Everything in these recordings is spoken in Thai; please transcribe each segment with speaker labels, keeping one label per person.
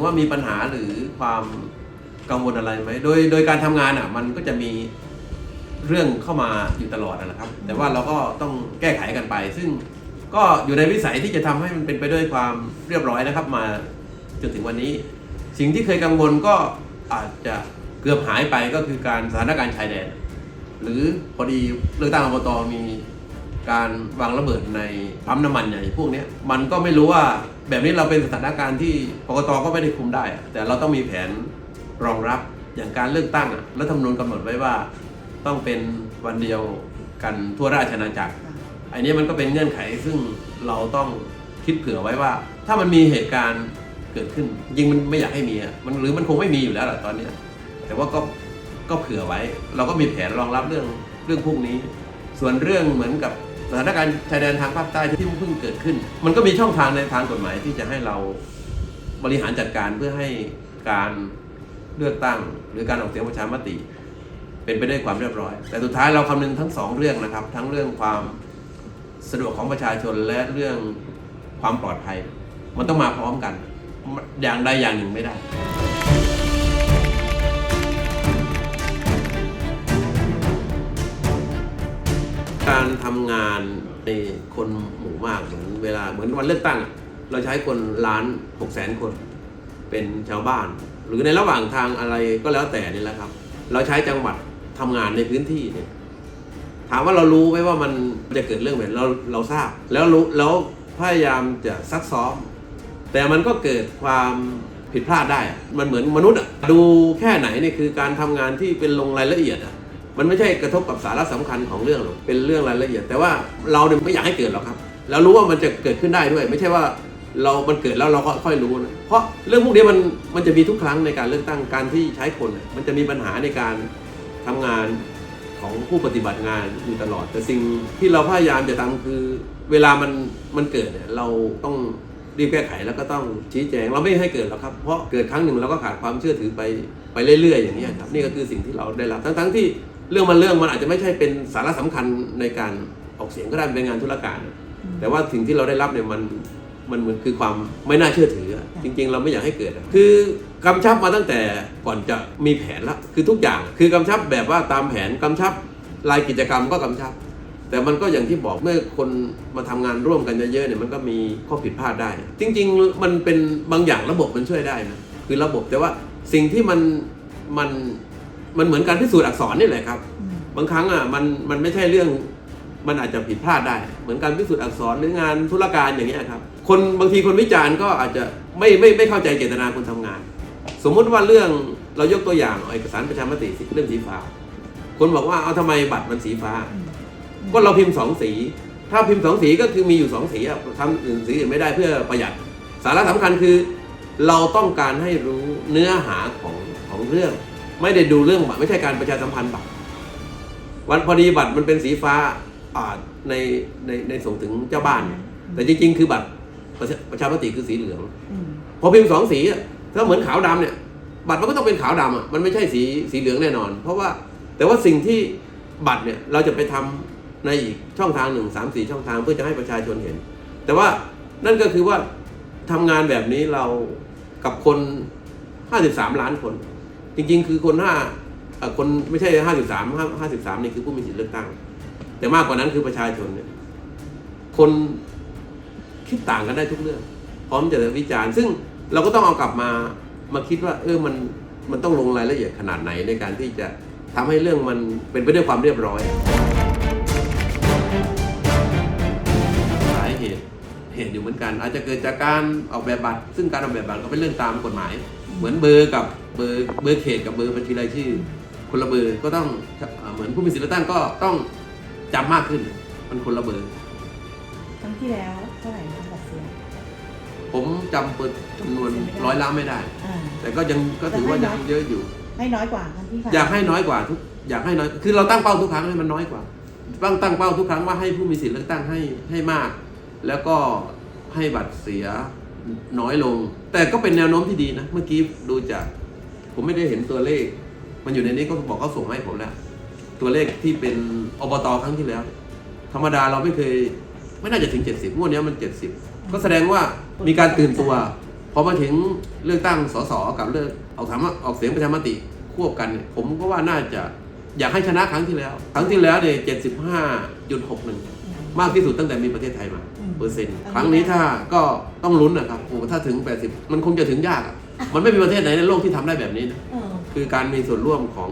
Speaker 1: งว่ามีปัญหาหรือความกังวลอะไรไหมโดยโดยการทำงานอะ มันก็จะมีเรื่องเข้ามาอยู่ตลอดนะครับ แต่ว่าเราก็ต้องแก้ไขกันไป ซึ่งก็อยู่ในวิสัยที่จะทำให้มันเป็นไปด้วยความเรียบร้อยนะครับ มาจนถึงวันนี้ สิ่งที่เคยกังวลก็อาจจะเกือบหายไปก็คือการสถานการณ์ชายแดน หรือพอดีเลือกตั้งอบตมีการวางระเบิดในปั๊มน้ำมันใหญ่พวกนี้มันก็ไม่รู้ว่า แบบนี้เราเป็นสถานการณ์ที่กกตก็ไม่ได้คุมได้ แต่เราต้องมีแผนรองรับอย่างการเลือกตั้งอะรัฐธรรมนูญกำหนดไว้ว่า ต้องเป็นวันเดียวกันทั่วราชอาณาจักรอันนี้มันก็เป็นเงื่อนไขซึ่งเราต้องคิดเผื่อไว้ว่า ถ้ามันมีเหตุการณ์เกิดขึ้นจริงมันไม่อยากให้มีมันหรือมันคงไม่มีอยู่แล้วแหละตอนนี้แต่ว่าก็ก็เผื่อไว้ เราก็มีแผนรองรับเรื่องเรื่องพวกนี้ ส่วนเรื่องเหมือนกับ สถานการณ์ชายแดนทางภาคใต้ที่เพิ่งเกิดขึ้น มันก็มีช่องทางในทางกฎหมายที่จะให้เราบริหารจัดการเพื่อให้การเลือกตั้ง หรือการออกเสียงประชามติ เป็นไปด้วยความเรียบร้อย แต่สุดท้ายเราคำนึงทั้งสองเรื่องนะครับ ทั้งเรื่องความสะดวกของประชาชนและเรื่องความปลอดภัย มันต้องมาพร้อมกัน อย่างใดอย่างหนึ่งไม่ได้ การทำงานในคนหมู่มากเหมือนเวลาเหมือนวันเลือกตั้ง เราใช้คนล้านหกแสนคน เป็นชาวบ้าน หรือในระหว่างทางอะไรก็แล้วแต่นี่แหละครับ เราใช้จังหวัดทำงานในพื้นที่เนี่ยถามว่าเรารู้ไหมว่ามันจะเกิดเรื่องแบบเราเราทราบ แล้วรู้แล้วพยายามจะซักซ้อม แต่มันก็เกิดความผิดพลาดได้ มันเหมือนมนุษย์อะดูแค่ไหนเนี่ยคือการทำงานที่เป็นลงรายละเอียดอะ มันไม่ใช่กระทบกับสาระสำคัญของเรื่องหรอกเป็นเรื่องรายละเอียด แต่ว่าเราเนี่ยไม่อยากให้เกิดหรอกครับแล้วรู้ว่ามันจะเกิดขึ้นได้ด้วย ไม่ใช่ว่าเรา มันเกิดแล้วเราก็ค่อยรู้นะเพราะเรื่องพวกนี้มันมันจะมีทุกครั้งในการเลือกตั้งการที่ใช้คน มันจะมีปัญหาในการทำงานของผู้ปฏิบัติงานอยู่ตลอด แต่สิ่งที่เราพยายามจะทำคือ เวลามันมันเกิดเนี่ยเราต้องรีบแก้ไขแล้วก็ต้องชี้แจงเราไม่ให้เกิดหรอกครับเพราะเกิดครั้งหนึ่งเราก็ขาดความเชื่อถือไปไปเรื่อยๆอย่างนี้ครับนี่ก็คือสิ่งที่เราได้รับทั้งๆที่ เรื่องมันเรื่องมันอาจจะไม่ใช่เป็นสาระสำคัญในการออกเสียงก็ได้เป็นงานธุรการนะแต่ว่าสิ่งที่เราได้รับเนี่ยมันมันเหมือนคือความไม่น่าเชื่อถืออะจริง ๆ เราไม่อยากให้เกิดอะคือกำชับมาตั้งแต่ก่อนจะมีแผนละคือทุกอย่าง คือกำชับแบบว่าตามแผนกำชับรายกิจกรรมก็กำชับ แต่มันก็อย่างที่บอกเมื่อคนมาทำงานร่วมกันเยอะๆเนี่ยมันก็มีข้อผิดพลาดได้ จริง ๆ มันเป็นบางอย่างระบบมันช่วยได้นะคือระบบแต่ว่าสิ่งที่มันมัน มันเหมือนการพิสูจน์อักษรนี่แหละครับ บางครั้งอะมันมันไม่ใช่เรื่องมันอาจจะผิดพลาดได้ เหมือนการพิสูจน์อักษรหรืองานธุรการอย่างเงี้ยครับ คนบางทีคนวิจารณ์ก็อาจจะไม่ไม่ไม่เข้าใจเจตนาคนทำงาน สมมุติว่าเรื่องเรายกตัวอย่างเอกสารประชามติเรื่องสีฟ้า คนบอกว่าเอาทำไมบัตรมันสีฟ้า ก็เราพิมพ์สองสี ถ้าพิมพ์สองสีก็คือมีอยู่สองสีอะทำอื่นสีอื่นไม่ได้เพื่อประหยัด สาระสำคัญคือ เราต้องการให้รู้เนื้อหาของของเรื่อง ไม่ได้ดูเรื่องบัตรไม่ใช่การประชาสัมพันธ์บัตรวันพอดีบัตรมันเป็นสีฟ้าในในในส่งถึงเจ้าบ้าน แต่จริง ๆ คือบัตรประชาประชามติคือสีเหลืองพอพิมพ์สองสีถ้าเหมือนขาวดำเนี่ย บัตรมันก็ต้องเป็นขาวดำอะมันไม่ใช่สีสีเหลืองแน่นอน เพราะว่าแต่ว่าสิ่งที่บัตรเนี่ยเราจะไปทำในอีกช่องทางหนึ่งสามสี่ช่องทางเพื่อจะให้ประชาชนเห็น แต่ว่านั่นก็คือว่าทำงานแบบนี้เรากับคนห้าสิบสามล้านคน จริง ๆ คือคนห้าคนไม่ใช่ห้าสิบสามห้าสิบสามนี่คือผู้มีสิทธิเลือกตั้ง แต่มากกว่านั้นคือประชาชนเนี่ยคนคิดต่างกันได้ทุกเรื่อง พร้อมจะวิจารณ์ ซึ่งเราก็ต้องเอากลับมามาคิดว่า เออมันมันต้องลงรายละเอียดขนาดไหนในการที่จะทำให้เรื่องมันเป็นไปด้วยความเรียบร้อยสาเหตุเหตุอยู่เหมือนกัน อาจจะเกิดจากการออกแบบบัตร ซึ่งการออกแบบบัตรก็เป็นเรื่องตามกฎหมาย เหมือนเบอร์กับ บอร์เบอร์เขตกับเบอร์บัญชีรายชื่อคนละเบอร์ก็ต้องเอ่อเหมือนผู้มีสิทธิเลือกตั้งก็ต้องจำมากขึ้น มันคนละเบอร์
Speaker 2: ครั้งที่แล้วเท่าไหร่คะบัตรเสีย
Speaker 1: ผมจำเปิดจำนวนร้อยล้านไม่ได้
Speaker 2: อ่า
Speaker 1: แต่ก็ยังก็ถือว่ายังเยอะอยู่
Speaker 2: ให้น้อยกว่าครั้งที่ผ่าน
Speaker 1: อยากให้น้อยกว่าทุกอยากให้น้อยคือเราตั้งเป้าทุกครั้งให้มันน้อยกว่าตั้งตั้งเป้าทุกครั้งว่าให้ผู้มีสิทธิ์เลือกตั้งให้ให้มาก แล้วก็ให้บัตรเสียน้อยลง แต่ก็เป็นแนวโน้มที่ดีนะ เมื่อกี้ดูจาก ผมไม่ได้เห็นตัวเลข มันอยู่ในนี้ก็บอกเขาส่งมาให้ผมแล้วตัวเลขที่เป็นอบตครั้งที่แล้ว ธรรมดาเราไม่เคย ไม่น่าจะถึง 70งวดเนี้ยมัน 70 ก็แสดงว่ามีการตื่นตัวพอมาถึงเลือกตั้งสสกับเลือกออกถามว่าออกเสียงประชามติควบกันเนี่ยผมก็ว่าน่าจะอยากให้ชนะครั้งที่แล้ว ครั้งที่แล้วเนี่ยเจ็ดสิบห้าจุดหกหนึ่งมากที่สุดตั้งแต่มีประเทศไทยมาเปอร์เซ็นต์ครั้งนี้ถ้าก็ต้องลุ้นนะครับโอ้ถ้าถึง 80 มันคงจะถึงยากอะ มันไม่มีประเทศไหนในโลกที่ทำได้แบบนี้นะ
Speaker 2: เออ
Speaker 1: คือการมีส่วนร่วมของ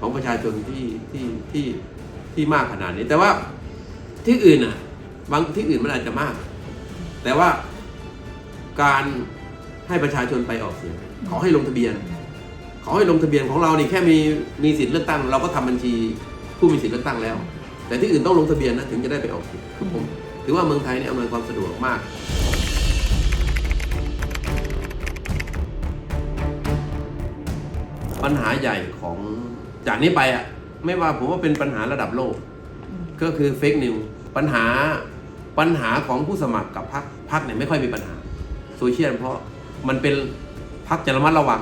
Speaker 1: ของประชาชนที่ที่ที่ที่มากขนาดนี้ แต่ว่าที่อื่นอะ บางที่อื่นมันอาจจะมาก แต่ว่าการให้ประชาชนไปออกเสียงขอให้ลงทะเบียน ขอให้ลงทะเบียนของเรานี่แค่มีมีสิทธิ์เลือกตั้ง เราก็ทำบัญชีผู้มีสิทธิ์เลือกตั้งแล้ว แต่ที่อื่นต้องลงทะเบียนนะถึงจะได้ไปออกเสียงคือผมถือว่าเมืองไทยเนี่ยอำนวยความสะดวกมาก ปัญหาใหญ่ของจากนี้ไปอะไม่ว่าผมว่าเป็นปัญหาระดับโลก
Speaker 2: อืม
Speaker 1: ก็คือเฟกนิวปัญหาปัญหาของผู้สมัครกับพรรคพรรคเนี่ยไม่ค่อยมีปัญหาโซเชียลเพราะมันเป็นพรรคจะระมัดระวัง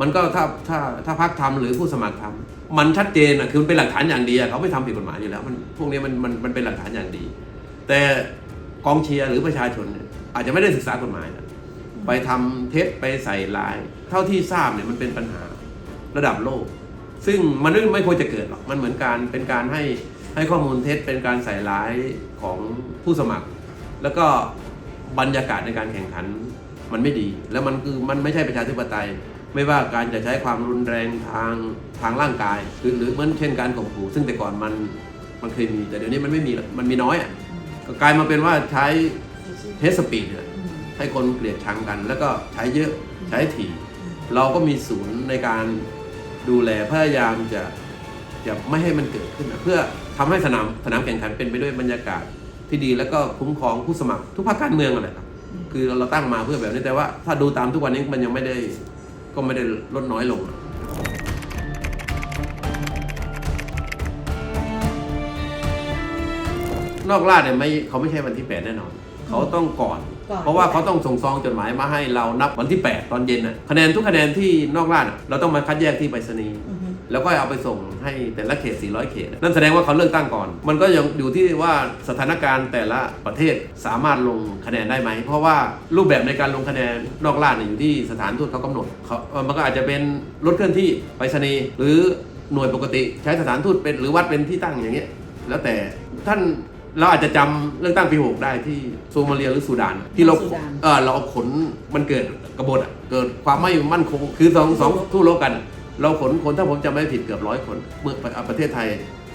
Speaker 1: มันก็ถ้าถ้าถ้าพรรคทำหรือผู้สมัครทำมันชัดเจนอะคือมันเป็นหลักฐานอย่างดีอะเขาไม่ทำผิดกฎหมายอยู่แล้วมันพวกนี้มันมันมันเป็นหลักฐานอย่างดี แต่กองเชียร์หรือประชาชนเนี่ยอาจจะไม่ได้ศึกษากฎหมายนะไปทำเท็จไปใส่ลาย เท่าที่ทราบเนี่ยมันเป็นปัญหา ระดับโลก ซึ่งมันไม่ไม่ควรจะเกิดหรอกมันเหมือนการเป็นการให้ให้ข้อมูลเท็จเป็นการใส่ร้ายของผู้สมัคร แล้วก็บรรยากาศในการแข่งขันมันไม่ดี แล้วมันคือมันไม่ใช่ประชาธิปไตย ไม่ว่าการจะใช้ความรุนแรงทางทางร่างกาย หรือหรือเหมือนเช่นการข่มขู่ซึ่งแต่ก่อนมันมันเคยมีแต่เดี๋ยวนี้มันไม่มีมันมีน้อยอะก็กลายมาเป็นว่าใช้เฮสปีดเนี่ย
Speaker 2: อืม
Speaker 1: ให้คนเกลียดชังกัน แล้วก็ใช้เยอะใช้ถี่ เราก็มีศูนย์ในการ ดูแลพยายามจะจะไม่ให้มันเกิดขึ้นนะเพื่อทำให้สนามสนามแข่งขันเป็นไปด้วยบรรยากาศที่ดีแล้วก็คุ้มครองผู้สมัครทุกภาคการเมืองอะไรครับ คือเราตั้งมาเพื่อแบบนี้แต่ว่า ถ้าดูตามทุกวันนี้มันยังไม่ได้ก็ไม่ได้ลดน้อยลงนอกราชเนี่ยไม่เขาไม่ใช่วันที่แปดแน่นอน เขาต้องก่อน
Speaker 2: ก่อน
Speaker 1: เพราะว่าเขาต้องส่งซองจดหมายมาให้เรานับวันที่ 8 ตอนเย็นนะคะแนนทุกคะแนนที่นอกราชอะเราต้องมาคัดแยกที่ไปรษณีย์
Speaker 2: อือฮึ
Speaker 1: แล้วก็เอาไปส่งให้แต่ละเขต 400 เขต นั่นแสดงว่าเขาเลือกตั้งก่อน มันก็ยังอยู่ที่ว่าสถานการณ์แต่ละประเทศสามารถลงคะแนนได้ไหม เพราะว่ารูปแบบในการลงคะแนนนอกราชเนี่ยอยู่ที่สถานทูตเขากำหนดเขาเอ่อมันก็อาจจะเป็นรถเคลื่อนที่ไปรษณีย์หรือหน่วยปกติใช้สถานทูตเป็นหรือวัดเป็นที่ตั้งอย่างเงี้ย แล้วแต่ท่าน เราอาจจะจำเลือกตั้งปีหกได้ที่โซมาเลียหรือซูดานที่เรา
Speaker 2: ซูดาน
Speaker 1: เออเราเอาขนมันเกิดกบฏอะเกิดความไม่มั่นคง คือสองสองทู่รบกันอะเราขนคนถ้าผมจำไม่ผิดเกือบร้อยคนเมื่อประเทศไทย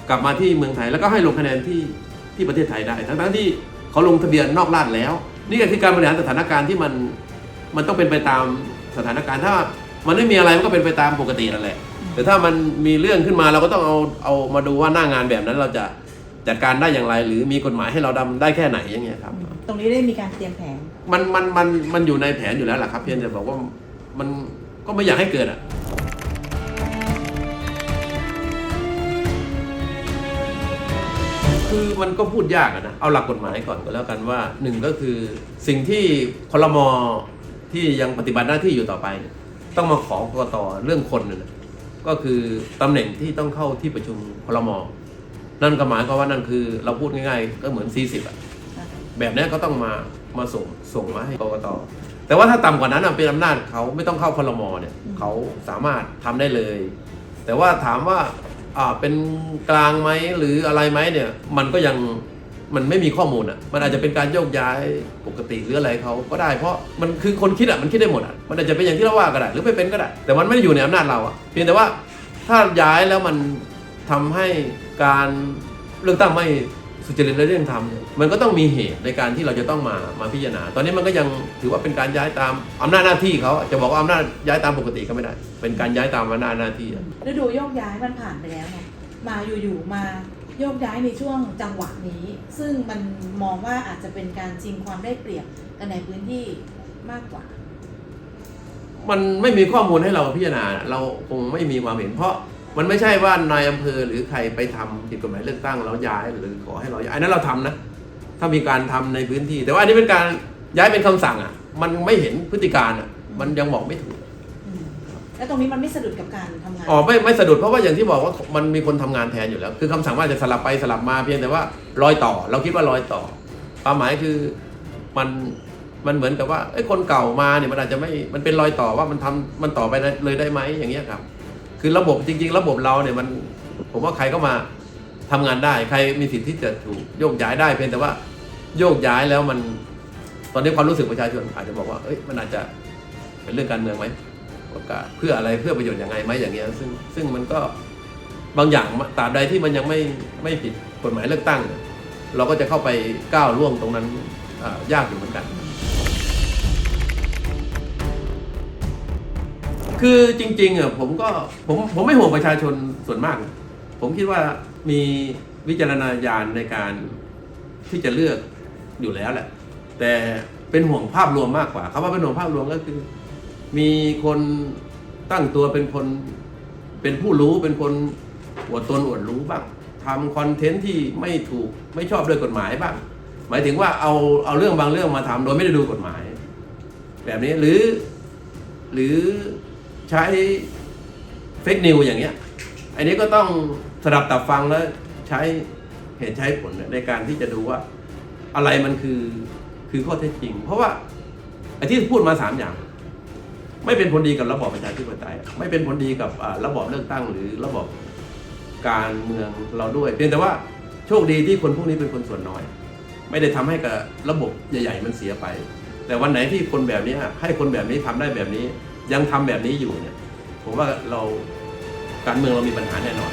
Speaker 1: กลับมาที่เมืองไทยแล้วก็ให้ลงคะแนนที่ที่ประเทศไทยได้ ทั้งทั้งๆที่เขาลงทะเบียนนอกราชแล้ว นี่ก็คือการบริหารสถานการณ์ที่มันมันต้องเป็นไปตามสถานการณ์ถ้ามันไม่มีอะไรมันก็เป็นไปตามปกตินั่นแหละแต่ถ้ามันมีเรื่องขึ้นมาเราก็ต้องเอาเอามาดูว่าหน้างานแบบนั้นเราจะ จัดการได้อย่างไร หรือมีกฎหมายให้เราดำได้แค่ไหนอย่างเงี้ยครับ
Speaker 2: ตรงนี้ได้มีการเตรียมแผน
Speaker 1: มันมันมันมันอยู่ในแผนอยู่แล้วแหละครับ เพียงแต่บอกว่ามันก็ไม่อยากให้เกิดอะคือมันก็พูดยากอะนะ เอาหลักกฎหมายก่อนก็แล้วกันว่าหนึ่งก็คือสิ่งที่คลมที่ยังปฏิบัติหน้าที่อยู่ต่อไปเนี่ยต้องมาขอกกตเรื่องคนน่ะนะก็คือตำแหน่งที่ต้องเข้าที่ประชุมคลม นั่นก็หมายความว่านั่นคือเราพูดง่ายๆ ก็เหมือน 40อะแบบเนี้ยก็ต้องมามาส่งส่งมาให้กกตแต่ว่าถ้าต่ำกว่านั้นอะเป็นอำนาจเขาไม่ต้องเข้าพลมเนี่ย
Speaker 2: อืม
Speaker 1: เขาสามารถทำได้เลย แต่ว่าถามว่าอ่าเป็นกลางไหมหรืออะไรไหมเนี่ยมันก็ยังมันไม่มีข้อมูลอะ มันอาจจะเป็นการโยกย้ายปกติหรืออะไรเขาก็ได้ เพราะมันคือคนคิดอะมันคิดได้หมดอะ มันอาจจะเป็นอย่างที่เราว่าก็ได้หรือไม่เป็นก็ได้ แต่มันไม่ได้อยู่ในอำนาจเราอะ เพียงแต่ว่าถ้าย้ายแล้วมัน ทำให้การเลือกตั้งไม่สุจริตและเรื่องธรรมเนี่ยมันก็ต้องมีเหตุในการที่เราจะต้องมามาพิจารณา ตอนนี้มันก็ยังถือว่าเป็นการย้ายตามอำนาจหน้าที่เขาจะบอกว่าอำนาจย้ายตามปกติก็ไม่ได้ เป็นการย้ายตามอำนาจหน้าที่อะ
Speaker 2: ฤดูโยกย้ายมันผ่านไปแล้วไงมาอยู่ๆมาโยกย้ายในช่วงจังหวะนี้ ซึ่งมันมองว่าอาจจะเป็นการชิงความได้เปรียบกันในพื้นที่มากกว่า
Speaker 1: มันไม่มีข้อมูลให้เราพิจารณา เราคงไม่มีความเห็นเพราะ มันไม่ใช่ว่านายอำเภอหรือใครไปทำผิดกฎหมายเลือกตั้งแล้วย้ายหรือขอให้เราย้ายอันนั้นเราทำนะ ถ้ามีการทำในพื้นที่ แต่ว่าอันนี้เป็นการย้ายเป็นคำสั่งอะ มันไม่เห็นพฤติการอะ มันยังบอกไม่ถูก
Speaker 2: อืมแล้วตรงนี้มันไม่สะดุดกับการทำงาน
Speaker 1: อ๋อไม่ไม่สะดุดเพราะว่าอย่างที่บอกว่ามันมีคนทำงานแทนอยู่แล้ว คือคำสั่งว่าจะสลับไปสลับมาเพียงแต่ว่ารอยต่อ เราคิดว่ารอยต่อ ความหมายคือมันมันเหมือนกับว่าไอ้ยคนเก่ามาเนี่ยมันอาจจะไม่ มันเป็นรอยต่อว่ามันทำมันต่อไปเลยได้ไหมอย่างเงี้ยครับ คือระบบจริง ๆ ระบบเราเนี่ยมันผมว่าใครก็มาทำงานได้ ใครมีสิทธิ์ที่จะถูกโยกย้ายได้เพียงแต่ว่าโยกย้ายแล้วมัน ตอนนี้ความรู้สึกประชาชนอาจจะบอกว่าเอ้ยมันอาจจะเป็นเรื่องการเมืองไหมว่าก็เพื่ออะไรเพื่อประโยชน์ยังไงไหมอย่างเงี้ยซึ่งซึ่งมันก็บางอย่างตราบใดที่มันยังไม่ไม่ผิดกฎหมายเลือกตั้ง เราก็จะเข้าไปก้าวล่วงตรงนั้นยากอยู่เหมือนกัน คือจริงๆอะผมก็ผมผมไม่ห่วงประชาชนส่วนมาก ผมคิดว่ามีวิจารณญาณในการที่จะเลือกอยู่แล้วแหละ แต่เป็นห่วงภาพรวมมากกว่าคำว่าเป็นห่วงภาพรวมก็คือ มีคนตั้งตัวเป็นคนเป็นผู้รู้เป็นคนอวดตนอวดรู้บ้างทำคอนเทนต์ที่ไม่ถูกไม่ชอบด้วยกฎหมายบ้าง หมายถึงว่าเอาเอาเรื่องบางเรื่องมาทำโดยไม่ได้ดูกฎหมาย แบบนี้หรือหรือ ใช้เฟกนิวอย่างเงี้ย อันนี้ก็ต้องสดับตับฟังแล้วใช้เหตุใช้ผลในการที่จะดูว่าอะไรมันคือคือข้อเท็จจริง เพราะว่าไอ้ที่พูดมาสามอย่าง ไม่เป็นผลดีกับระบอบประชาธิปไตย ไม่เป็นผลดีกับระบอบเลือกตั้ง หรือระบอบการเมืองเราด้วย เพียงแต่ว่าโชคดีที่คนพวกนี้เป็นคนส่วนน้อย ไม่ได้ทำให้กับระบบใหญ่ ๆ มันเสียไป แต่วันไหนที่คนแบบนี้ให้คนแบบนี้ทำได้แบบนี้ ยังทำแบบนี้อยู่เนี่ยผมว่าเราการเมืองเรามีปัญหาแน่นอน